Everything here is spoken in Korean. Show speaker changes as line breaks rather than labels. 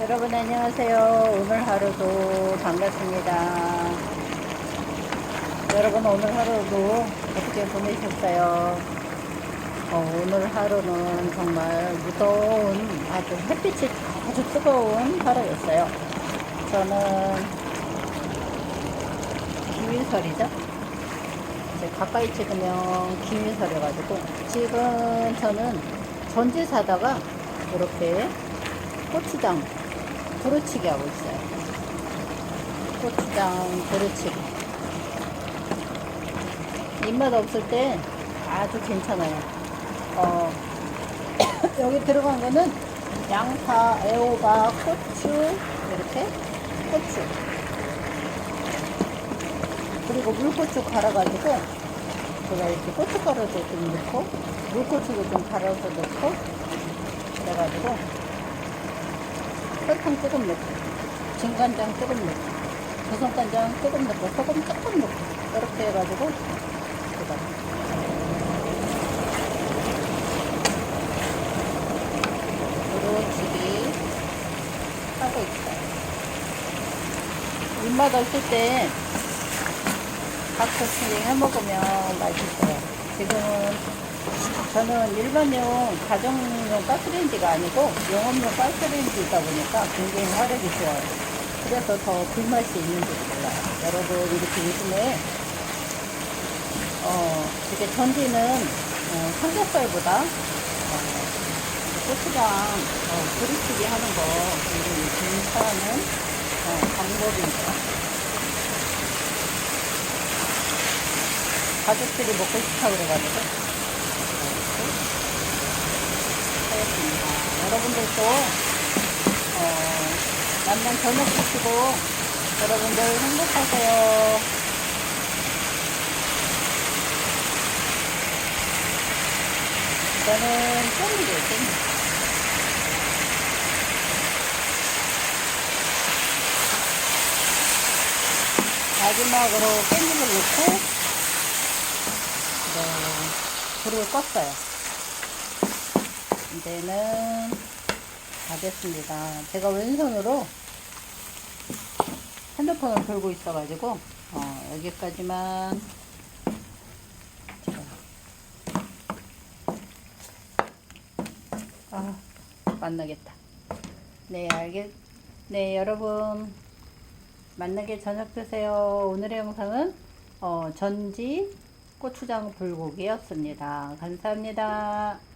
여러분 안녕하세요. 오늘 하루도 반갑습니다. 여러분 오늘 하루도 어떻게 보내셨어요? 어, 오늘 하루는 정말 무더운 아주 햇빛이 아주 뜨거운 하루였어요. 저는 김윤설이죠. 이제 가까이 찍으면 김윤설이가지고 지금 저는 전지 사다가 이렇게 고추장 두루치기 하고 있어요. 고추장 두루치기. 입맛 없을 때 아주 괜찮아요. 어, 여기 들어간 거는 양파, 애호박, 고추, 이렇게 고추. 그리고 물고추 갈아가지고 제가 이렇게 고춧가루도 좀 넣고 물고추도 좀 갈아서 넣고 그래가지고 설탕 조금 넣고 진간장 조금 넣고 조선간장 조금 넣고 소금 조금 넣고 이렇게 해가지고 두루치기 하고 있어요. 입맛 없을 때 닭도치기 해 먹으면 맛있어요. 지금은 저는 일반용 가정용 가스레인지가 아니고 영업용 가스레인지이다 보니까 굉장히 화력이 좋아요. 그래서 더 불맛이 있는지도 몰라요. 여러분 이렇게 요즘에 어 이게 전지는 어, 삼겹살보다 어, 고추장 어, 두리치기 하는 거 굉장히 괜찮은 어, 방법입니다. 가족들이 먹고 싶다 그래가지고 하였습니다. 여러분들도 어, 만난 저녁 드시고 여러분들 행복하세요. 저는 깻잎이에요, 깻잎. 마지막으로 깻잎을 넣고 네, 불을 껐어요. 이제는 다 됐습니다. 제가 왼손으로 핸드폰을 들고 있어가지고 어, 여기까지만 아 만나겠다. 네 알겠. 네 여러분 만나게 저녁 드세요. 오늘의 영상은 어, 전지 고추장 불고기였습니다. 감사합니다.